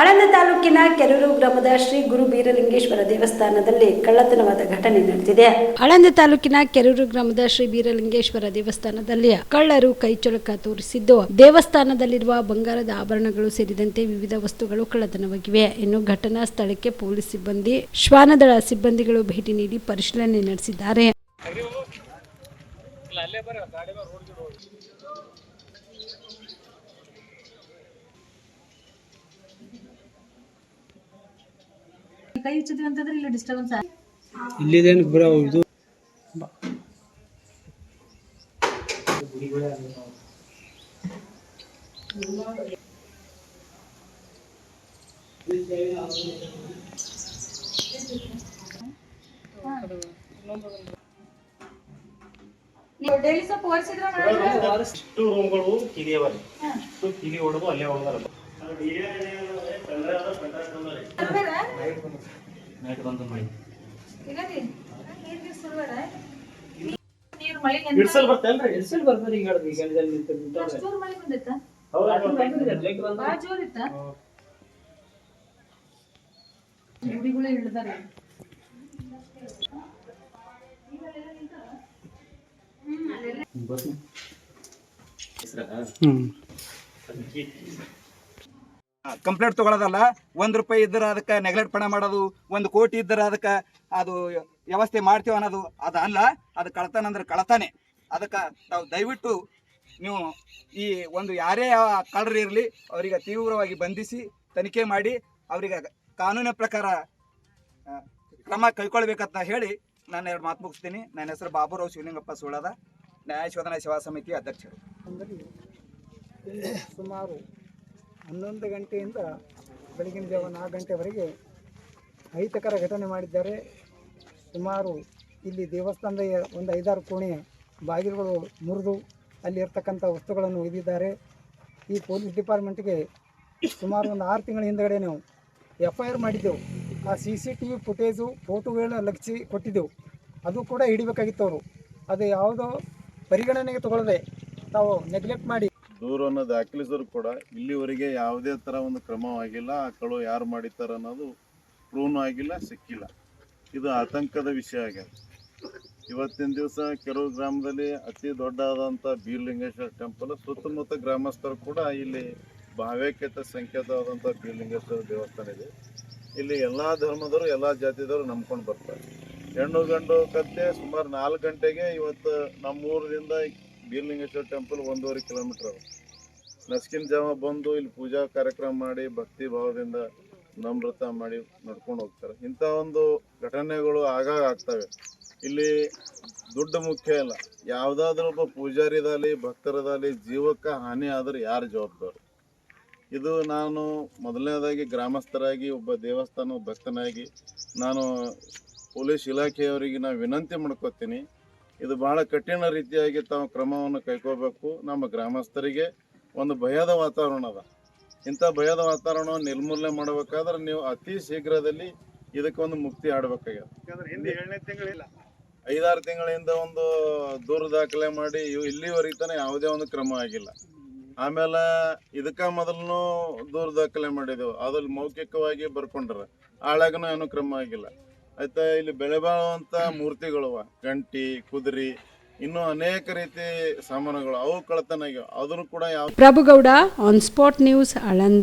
ಆಳಂದ ತಾಲೂಕಿನ ಕೆರೂರು ಗ್ರಾಮದ ಶ್ರೀ ಗುರು ಬೀರಲಿಂಗೇಶ್ವರ ದೇವಸ್ಥಾನದಲ್ಲಿ ಕಳ್ಳತನವಾದ ಘಟನೆ ನಡೆದಿದೆ. ಆಳಂದ ತಾಲೂಕಿನ ಕೆರೂರು ಗ್ರಾಮದ ಶ್ರೀ ಬೀರಲಿಂಗೇಶ್ವರ ದೇವಸ್ಥಾನದಲ್ಲಿ ಕಳ್ಳರು ಕೈಚಳಕ ತೋರಿಸಿದ್ದು, ದೇವಸ್ಥಾನದಲ್ಲಿರುವ ಬಂಗಾರದ ಆಭರಣಗಳು ಸೇರಿದಂತೆ ವಿವಿಧ ವಸ್ತುಗಳು ಕಳ್ಳತನವಾಗಿವೆ. ಇನ್ನು ಘಟನಾ ಸ್ಥಳಕ್ಕೆ ಪೊಲೀಸ್ ಸಿಬ್ಬಂದಿ, ಶ್ವಾನದಳ ಸಿಬ್ಬಂದಿಗಳು ಭೇಟಿ ನೀಡಿ ಪರಿಶೀಲನೆ ನಡೆಸಿದ್ದಾರೆ. ಕೈ ಹಚ್ಚಿದ್ವಿ ಅಂತಂದ್ರೆ ಇಲ್ಲಿ ಡಿಸ್ಟರ್ಬೆನ್ಸ್ ಇಲ್ಲಿದೇನು ಬರೋ ಇದು ಡೈಲಿ ಸ್ವಲ್ಪ ಒರೆಸಿದ್ರೆ ಇಷ್ಟು ರೂಮ್ಗಳು ಕೀಲಿ ಅವ ರೀ ಇಷ್ಟು ಕೀಲಿ ಹೊಡೆದು ಅಲ್ಲೇ ಹೊಡೆದಾರ ಇಡ್ಸಲ್ ಬರ್ತೇನ್ರಿ ಎಲ್ಸಲ್ ಬರ್ತಾರೆ ಈಗ ಈ ಗಂಡದಲ್ಲಿ ನಿಂತು ನಿಂತವ್ರೆ. ಜೋರ್ ಮಳೆ ಬಂದಿತ್ತ ಲೆಕ್ಕ ಬಂದ್ರೆ ಬಾಳ ಜೋರ್ ಇತ್ತ ಗುಡಿಗಳೇ ಇಳ್ದಾರೆ ಹ್ಮ್ ಕಂಪ್ಲೇಂಟ್ ತಗೊಳ್ಳೋದಲ್ಲ ಒಂದು ರೂಪಾಯಿ ಇದ್ರೆ ಅದಕ್ಕೆ ನೆಗ್ಲೆಕ್ಟ್ ಪಣ ಮಾಡೋದು, ಒಂದು ಕೋಟಿ ಇದ್ರೆ ಅದಕ್ಕೆ ಅದು ವ್ಯವಸ್ಥೆ ಮಾಡ್ತೀವಿ ಅನ್ನೋದು ಅದು ಅಲ್ಲ ಅದು ಕಳ್ತನ ಅಂದ್ರೆ ಕಳತಾನೆ. ಅದಕ್ಕೆ ತಾವು ದಯವಿಟ್ಟು ನೀವು ಈ ಒಂದು ಯಾರೇ ಕಳ್ಳರು ಇರಲಿ, ಅವರಿಗೆ ತೀವ್ರವಾಗಿ ಬಂಧಿಸಿ ತನಿಖೆ ಮಾಡಿ, ಅವರಿಗೆ ಕಾನೂನಿನ ಪ್ರಕಾರ ಕ್ರಮ ಕೈಗೊಳ್ಬೇಕಂತ ಹೇಳಿ ನಾನು ಎರಡು ಮಾತು ಮುಗಿಸ್ತೀನಿ. ನನ್ನ ಹೆಸರು ಬಾಬುರಾವ್ ಶಿವಲಿಂಗಪ್ಪ ಸುಳ್ಳದ, ನ್ಯಾಯ ಶೋಧನಾ ಸೇವಾ ಸಮಿತಿ ಅಧ್ಯಕ್ಷರು. ಸುಮಾರು ಹನ್ನೊಂದು ಗಂಟೆಯಿಂದ ಬೆಳಗಿನ ಜಾವ ನಾಲ್ಕು ಗಂಟೆವರೆಗೆ ಅಹಿತಕರ ಘಟನೆ ಮಾಡಿದ್ದಾರೆ. ಸುಮಾರು ಇಲ್ಲಿ ದೇವಸ್ಥಾನದ ಒಂದು ಐದಾರು ಕೋಣೆ ಬಾಗಿಲುಗಳು ಮುರಿದು ಅಲ್ಲಿ ಇರ್ತಕ್ಕಂಥ ವಸ್ತುಗಳನ್ನು ಒಯ್ದಿದ್ದಾರೆ ಈ ಪೊಲೀಸ್ ಡಿಪಾರ್ಟ್ಮೆಂಟ್ಗೆ ಸುಮಾರು ಒಂದು ಆರು ತಿಂಗಳ ಹಿಂದಗಡೆ ನಾವು ಎಫ್ ಐ ಆರ್ ಮಾಡಿದ್ದೆವು. ಆ C C T V footage ಫೋಟೋಗಳನ್ನ ಲಗ್ಸಿ ಕೊಟ್ಟಿದ್ದೆವು. ಅದು ಕೂಡ ಹಿಡಿಬೇಕಾಗಿತ್ತು ಅವರು. ಅದು ಯಾವುದೋ ಪರಿಗಣನೆಗೆ ತಗೊಳ್ಳದೆ ತಾವು ನೆಗ್ಲೆಕ್ಟ್ ಮಾಡಿ ದೂರನ್ನು ದಾಖಲಿಸಿದ್ರು ಕೂಡ ಇಲ್ಲಿವರೆಗೆ ಯಾವುದೇ ಥರ ಒಂದು ಕ್ರಮವಾಗಿಲ್ಲ. ಆ ಕಳು ಯಾರು ಮಾಡಿದ್ದಾರೆ ಅನ್ನೋದು ಪ್ರೂವ್ನು ಆಗಿಲ್ಲ, ಸಿಕ್ಕಿಲ್ಲ. ಇದು ಆತಂಕದ ವಿಷಯ ಆಗ್ಯದ. ಇವತ್ತಿನ ದಿವಸ ಕೆಲವು ಗ್ರಾಮದಲ್ಲಿ ಅತಿ ದೊಡ್ಡದಾದಂಥ ಬೀರ್ಲಿಂಗೇಶ್ವರ ಟೆಂಪಲ್ ಸುತ್ತಮುತ್ತ ಗ್ರಾಮಸ್ಥರು ಕೂಡ ಇಲ್ಲಿ ಭಾವ್ಯಕತೆ ಸಂಕೇತವಾದಂಥ ಬೀರ್ಲಿಂಗೇಶ್ವರ ದೇವಸ್ಥಾನ ಇದೆ. ಇಲ್ಲಿ ಎಲ್ಲ ಧರ್ಮದವರು, ಎಲ್ಲ ಜಾತಿದವರು ನಂಬ್ಕೊಂಡು ಬರ್ತಾರೆ. ಹೆಣ್ಣು ಗಂಡು ಕತ್ತೆ ಸುಮಾರು ನಾಲ್ಕು ಗಂಟೆಗೆ ಇವತ್ತು ನಮ್ಮೂರದಿಂದ ಬೀರ್ಲಿಂಗೇಶ್ವರ ಟೆಂಪಲ್ ಒಂದೂವರೆ ಕಿಲೋಮೀಟರ್ ಅದು ನಸ್ಕಿನ ಜಾವ ಬಂದು ಇಲ್ಲಿ ಪೂಜಾ ಕಾರ್ಯಕ್ರಮ ಮಾಡಿ ಭಕ್ತಿ ಭಾವದಿಂದ ನಮ್ರತ ಮಾಡಿ ನಡ್ಕೊಂಡು ಹೋಗ್ತಾರೆ. ಇಂಥ ಒಂದು ಘಟನೆಗಳು ಆಗಾಗ ಆಗ್ತವೆ. ಇಲ್ಲಿ ದುಡ್ಡು ಮುಖ್ಯ ಇಲ್ಲ. ಯಾವುದಾದ್ರೂ ಒಬ್ಬ ಪೂಜಾರಿದಾಗಲಿ, ಭಕ್ತರದಾಗಲಿ ಜೀವಕ್ಕೆ ಹಾನಿ ಆದ್ರೆ ಯಾರು ಜವಾಬ್ದಾರಿ? ಇದು ನಾನು ಮೊದಲನೇದಾಗಿ ಗ್ರಾಮಸ್ಥರಾಗಿ, ಒಬ್ಬ ದೇವಸ್ಥಾನ ಭಕ್ತನಾಗಿ ನಾನು ಪೊಲೀಸ್ ಇಲಾಖೆಯವರಿಗೆ ನಾನು ವಿನಂತಿ ಮಾಡ್ಕೋತೀನಿ. ಇದು ಬಹಳ ಕಠಿಣ ರೀತಿಯಾಗಿ ತಾವು ಕ್ರಮವನ್ನು ಕೈಗೊಳ್ಬೇಕು. ನಮ್ಮ ಗ್ರಾಮಸ್ಥರಿಗೆ ಒಂದು ಭಯದ ವಾತಾವರಣ ಅದ. ಇಂಥ ಭಯದ ವಾತಾವರಣವನ್ನು ನಿರ್ಮೂಲನೆ ಮಾಡಬೇಕಾದ್ರೆ ನೀವು ಅತಿ ಶೀಘ್ರದಲ್ಲಿ ಇದಕ್ಕೆ ಒಂದು ಮುಕ್ತಿ ಆಡಬೇಕಾಗ್ಯದ. ಐದಾರು ತಿಂಗಳಿಂದ ಒಂದು ದೂರ ದಾಖಲೆ ಮಾಡಿ ಇವು ಇಲ್ಲಿವರೆಗೆ ತನಕ ಯಾವುದೇ ಒಂದು ಕ್ರಮ ಆಗಿಲ್ಲ. ಆಮೇಲೆ ಇದಕ್ಕ ಮೊದಲು ದೂರ ದಾಖಲೆ ಮಾಡಿದೆವು. ಅದ್ರಲ್ಲಿ ಮೌಖಿಕವಾಗಿ ಬರ್ಕೊಂಡ್ರ. ಆಳಾಗನೂ ಏನು ಕ್ರಮ ಆಗಿಲ್ಲ. ಆಯ್ತಾ ಇಲ್ಲಿ ಬೆಳೆ ಬಾಳುವಂತ ಮೂರ್ತಿಗಳವ ಗಂಟಿ ಕುದುರೆ ಇನ್ನು ಅನೇಕ ರೀತಿ ಸಾಮಾನುಗಳು. ಅವು ಕಳ್ತನ ಆಗ್ಯಾವ. ಅದನ್ನು ಕೂಡ ಯಾವ Prabhugowda on spot news Aland